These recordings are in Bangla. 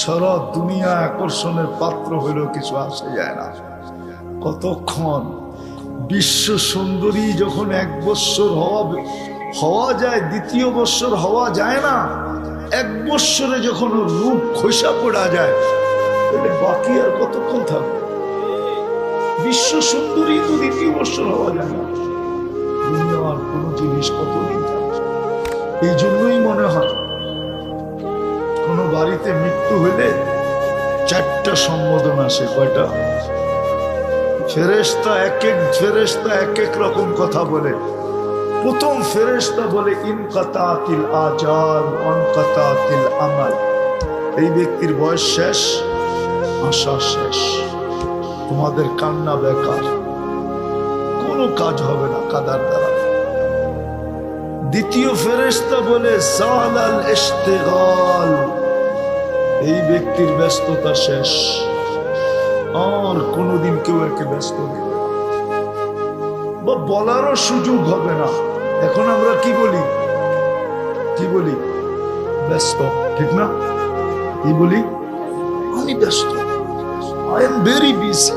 সারা দুনিয়া আকর্ষণের পাত্র হইলেও কিছু আসে যায় না। কতক্ষণ বিশ্ব সুন্দরী যখন এক বৎসর হওয়া হওয়া যায়, দ্বিতীয় বৎসর হওয়া যায় না, এক বৎসরে যখন রূপ খোসা পড়া যায়, তাহলে বাকি আর কতক্ষণ থাকবে? বিশ্ব সুন্দরী তো দ্বিতীয় বৎসর হওয়া যায় না। দুনিয়ার কোনো জিনিস কতদিন থাকবে? এই জন্যই মনে হয় বাড়িতে মৃত্যু হলে চারটা সম্বোধন আসে, কয়টা? ফেরেস্তা এক এক ফেরেস্তা এক এক রকম কথা বলে। প্রথম ফেরেস্তা বলে ইনকাতাতিল আজাল অনকাতাতিল আমাল। এই ব্যক্তির বয়স শেষ, আশা শেষ। তোমাদের কান্না বেকার। কোনো কাজ হবে না কাদার দ্বারা। দ্বিতীয় ফেরেস্তা বলে, জালাল ইশতেগাল। এই ব্যক্তির ব্যস্ততা শেষ। আর কোনোদিন কেউ একে ব্যস্ত বা বলারও সুযোগ হবে না। এখন আমরা কি বলি? কি বলি? ব্যস্ত, ঠিক না? কি বলি? আমি ব্যস্ত। আই এম ভেরি বিজি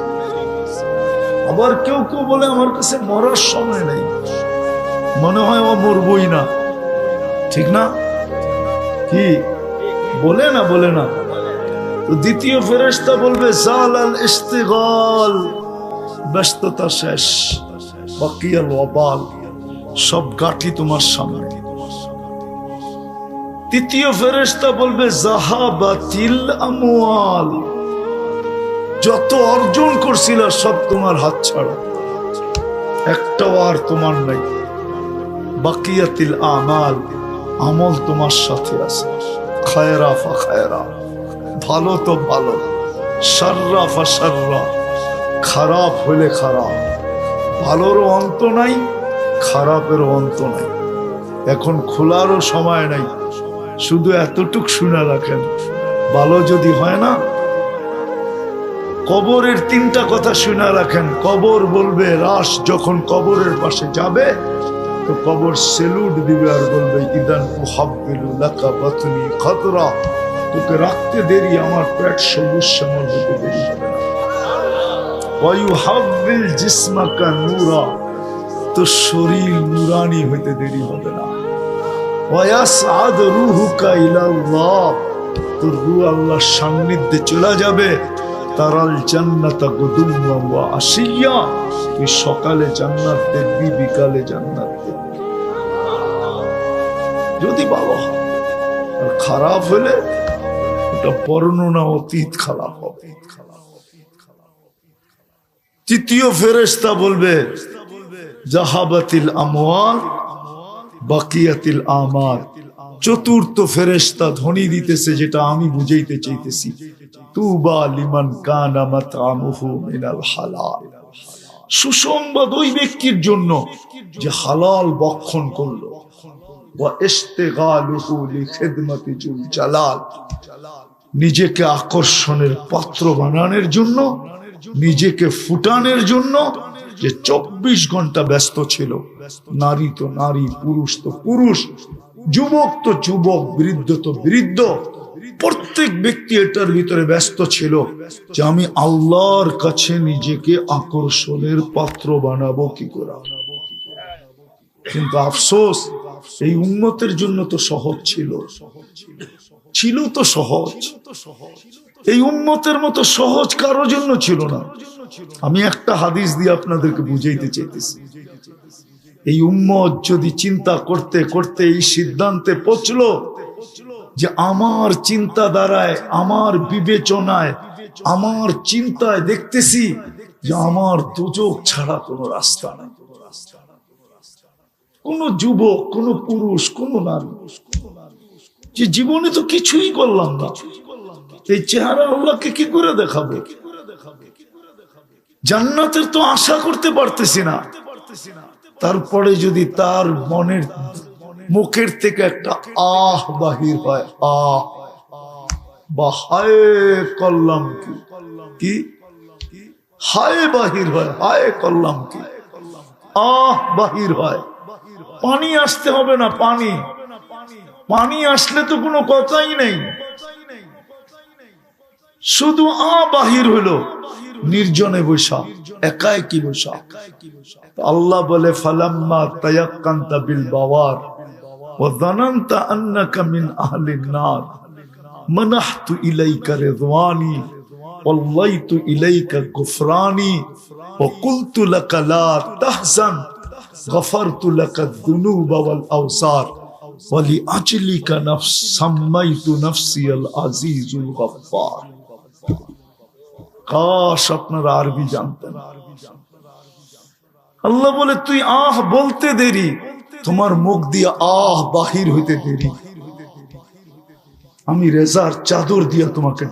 আবার কেউ কেউ বলে আমার কাছে মরার সময় নেই। মনে হয় ও মরবই না। ঠিক না? কি? বলে না বলে না। দ্বিতীয় ফেরেস্তা বলবে, জালাল ইস্তেগল ব্যস্ততা শেষ, বাকিয়াল ওয়াবাল, সব গাঠি তোমার সামনে। তৃতীয় ফেরেস্তা বলবে, জাহাবাতিল আমওয়াল, যত অর্জন করছিল সব তোমার হাত ছাড়া, একটাও আর তোমার নাই। বাকিয়াতিল আমাল, আমল তোমার সাথে আছে। খায়রা ফা খায়রা ভালো তো ভালো। সাররা ফা সাররা খারাপ হলে খারাপ। ভালোরও অন্ত নাই, খারাপেরও অন্ত নাই। এখন খোলারও সময় নাই। শুধু এতটুক শুনে রাখেন, ভালো যদি হয় না? কবরের তিনটা কথা শুনে রাখেন। কবর বলবে, রাস যখন কবরের পাশে যাবে তো কবর সেলুট দিবে আর বলবে, ইদান উহাব্বিলু লাকা বাতনি খতরা তোকে রাখতে দেরি, আমার পেট সবুজ শ্যামল হতে দেরি হবে জিসমাকা নূরা। তো শরীর নুরানি হইতে দেরি হবে না। ওয়ায়াসআদ রূহুকা ইলাল্লাহ। তোর রূহ আল্লাহর সান্নিধ্যে চলে যাবে। তারাল জান্নাতা গুদুম্মা ওয়া আশিয়া তুই সকালে জান্নাত দেখবি, বিকালে জান্নাত দেখবি। যদি ভালো হয়, আর খারাপ হলে ওটা বর্ণনা অতীত খারাপ হবে। তৃতীয় ফেরেস্তা বলবে, জাহাবাতিল আমওয়াল, বাকিয়াতিল আমাল। চতুর্থ ফেরেস্তা ধ্বনি দিতেছে, যেটা আমি বুঝাইতে চাইতেছি। লিমান সুসংবাদ ওই ব্যক্তির জন্য যে হালাল বক্ষণ করল। নিজেকে আকর্ষণের পাত্র বানানোর জন্য, নিজেকে ফুটানোর জন্য যে চব্বিশ ঘণ্টা ব্যস্ত ছিল। নারী তো নারী, পুরুষ তো পুরুষ, যুবক তো যুবক, বৃদ্ধ তো বৃদ্ধ। প্রত্যেক ব্যক্তি এটার ভিতরে ব্যস্ত ছিল যে আমি আল্লাহর কাছে নিজেকে আকর্ষণের পাত্র বানাবো কি করে? কিন্তু আফসোস, এই উন্নতের জন্য তো সহজ ছিল। ছিল তো সহজ। এই উন্মতের মতো সহজ কারও জন্য ছিল না। আমি একটা হাদিস দিয়ে আপনাদেরকে বুঝাইতে চাইতেছি। এই উম্মত যদি চিন্তা করতে করতে এই সিদ্ধান্তে পৌঁছলো যে আমার চিন্তা দ্বারায় আমার বিবেচনায়, আমার চিন্তায় দেখতেছি যে আমার দুযোগ ছাড়া কোনো রাস্তা নাই। কোন যুবক, কোন পুরুষ, কোন নারী। যে জীবনে তো কিছুই করলাম না। এই চেহারা আল্লাহকে কি করে দেখাবে? জান্নাতের তো আশা করতে পারতেছি না। তারপরে যদি তার মনের মুখের থেকে একটা আহ বাহির হয়, আহ। করলাম কি? হায় বাহির হয়, হায় করলাম কি? আহ বাহির হয়। পানি আসতে হবে না, পানি। পানি আসলে তো কোনো কথাই নেই। শুধু আ বাহির হলো, নির্জনে বৈশা একাই কি বৈশা আল্লাহ বলে, ফালাম্মা তায়াক্কান্তা বিল বাওয়ার। وظننت أنك من أهل النار منحت إليك رضواني والليت إليك غفراني وقلت لك لا تحزن غفرت لك الذنوب والأوصار ولأجلك نفس سميت نفسي العزيز الغفار কাশ আপনারা আরবি জানতেন আল্লাহ বলে তুই আহ বলতে দেরি তোমার মুখ দিয়ে আহ বাহির হইতে দেরি। আমি রেজার চাদর দিয়ে তোমাকে